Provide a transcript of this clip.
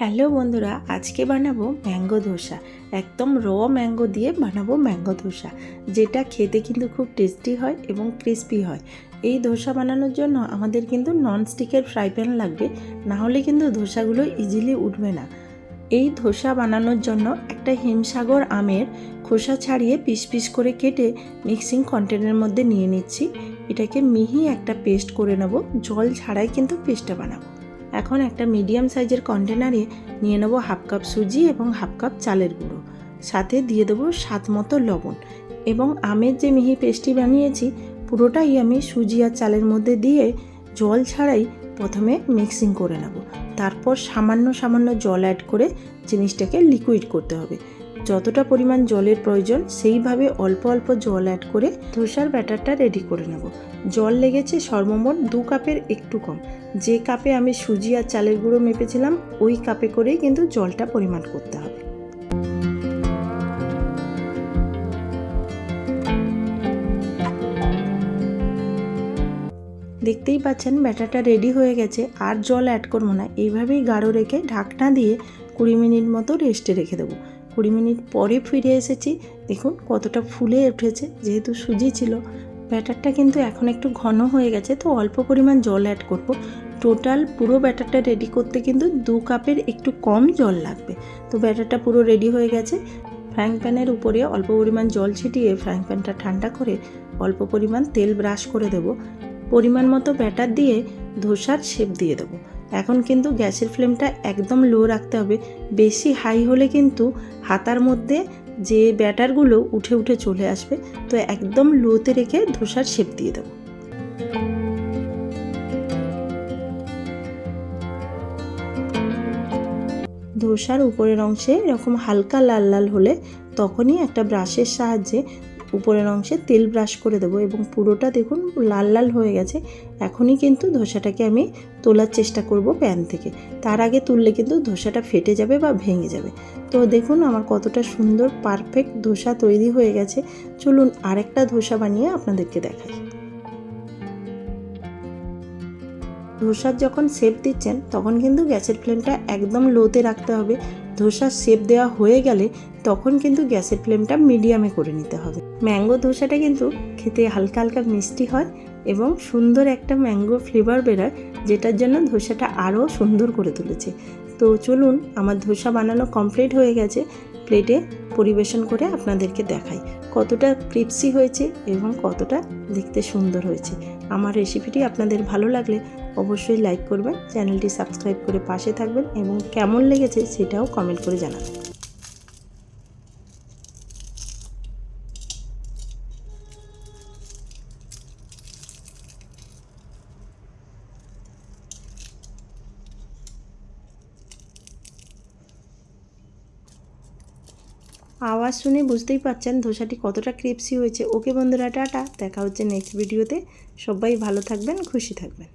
Hello বন্ধুরা, আজকে বানাবো ম্যাঙ্গো ধোসা। একদম র ম্যাঙ্গো দিয়ে বানাবো ম্যাঙ্গো ধোসা, যেটা খেতে কিন্তু খুব টেস্টি হয় এবং ক্রিস্পি হয়। এই ধোসা বানানোর জন্য আমাদের কিন্তু ননস্টিকের ফ্রাই প্যান লাগবে না হলে কিন্তু ধোসাগুলো ইজিলি উঠবে না। এই ধোসা বানানোর জন্য একটা হিমসাগর আমের খোসা ছাড়িয়ে পিস পিস করে কেটে মিক্সিং কন্টেনারের মধ্যে নিয়ে নিচ্ছি। এটাকে মিহি একটা পেস্ট করে নেব, জল ছাড়াই কিন্তু পেস্টটা বানাবো। এখন একটা মিডিয়াম সাইজের কন্টেনারে নিয়ে নেব হাফ কাপ সুজি এবং হাফ কাপ চালের গুঁড়ো। সাথে দিয়ে দেবো স্বাদ মতো লবণ এবং আমের যে মিহি পেস্টটি বানিয়েছি, পুরোটাই আমি সুজি আর চালের মধ্যে দিয়ে জল ছাড়াই প্রথমে মিক্সিং করে নেব। তারপর সামান্য সামান্য জল অ্যাড করে জিনিসটাকে লিকুইড করতে হবে। যতটা পরিমাণ জলের প্রয়োজন, সেইভাবে অল্প অল্প জল অ্যাড করে ধোসার ব্যাটারটা রেডি করে নেব। জল লেগেছে সর্বমোট দু কাপের একটু কম। যে কাপে আমি সুজি আর চালের গুঁড়ো মেপেছিলাম, ওই কাপে করেই কিন্তু জলটা পরিমাণ করতে হবে। দেখতেই পাচ্ছেন, ব্যাটারটা রেডি হয়ে গেছে, আর জল অ্যাড করব না। এইভাবেই গাঢ় রেখে ঢাকনা দিয়ে কুড়ি মিনিট মতো রেস্টে রেখে দেবো। কুড়ি মিনিট পরে ফিরে এসেছি। দেখুন কতটা ফুলে উঠেছে। যেহেতু সুজি ছিল, ব্যাটারটা কিন্তু এখন একটু ঘন হয়ে গেছে, তো অল্প পরিমাণ জল অ্যাড করব। টোটাল পুরো ব্যাটারটা রেডি করতে কিন্তু দু কাপের একটু কম জল লাগবে। তো ব্যাটারটা পুরো রেডি হয়ে গেছে। ফ্রাইং প্যানের উপরে অল্প পরিমাণ জল ছিটিয়ে ফ্রাইং প্যানটা ঠান্ডা করে অল্প পরিমাণ তেল ব্রাশ করে দেব। পরিমাণ মতো ব্যাটার দিয়ে ধোসার শেপ দিয়ে দেবো। এখন কিন্তু গ্যাসের ফ্লেমটা একদম লো রাখতে হবে। বেশি হাই হলে কিন্তু হাতার মধ্যে যে ব্যাটারগুলো উঠে উঠে চলে আসবে, তো একদম লোতে রেখে ধোসার শেপ দিয়ে দেবো। ধোসার উপরের অংশে এরকম হালকা লাল লাল হলে তখনই একটা ব্রাশের সাহায্যে উপরের অংশে তেল ব্রাশ করে দেবো এবং পুরোটা দেখুন লাল লাল হয়ে গেছে। এখনই কিন্তু ধোসাটাকে আমি তোলার চেষ্টা করব প্যান থেকে। তার আগে তুললে কিন্তু ধোসাটা ফেটে যাবে বা ভেঙে যাবে। তো দেখুন আমার কতটা সুন্দর পারফেক্ট ধোসা তৈরি হয়ে গেছে। চলুন আরেকটা ধোসা বানিয়ে আপনাদেরকে দেখাই। ধোসার যখন শেপ দিচ্ছেন, তখন কিন্তু গ্যাসের ফ্লেমটা একদম লোতে রাখতে হবে। ধোসার শেপ দেওয়া হয়ে গেলে তখন কিন্তু গ্যাসের ফ্লেমটা মিডিয়ামে করে নিতে হবে। ম্যাঙ্গো ধোসাটা কিন্তু খেতে হালকা হালকা মিষ্টি হয় এবং সুন্দর একটা ম্যাঙ্গো ফ্লেভার বেরোয়, যেটার জন্য ধোসাটা আরও সুন্দর করে তুলেছে। তো চলুন, আমার ধোসা বানানো কমপ্লিট হয়ে গেছে। প্লেটে পরিবেশন করে আপনাদেরকে দেখাই। কতটা ক্রিপসি হয়েছে এবং কতটা দেখতে সুন্দর হয়েছে। আমার রেসিপিটি আপনাদের ভালো লাগলে অবশ্যই লাইক করবেন, চ্যানেলটি সাবস্ক্রাইব করে পাশে থাকবেন এবং কেমন লেগেছে সেটাও কমেন্ট করে জানাবেন। আওয়াজ শুনে বুঝতেই পারছেন ধোসাটি কতটা ক্রিপসি হয়েছে। ওকে বন্ধুরা, টাটা। দেখা হচ্ছে নেক্সট ভিডিওতে সবাই ভালো থাকবেন, খুশি থাকবেন।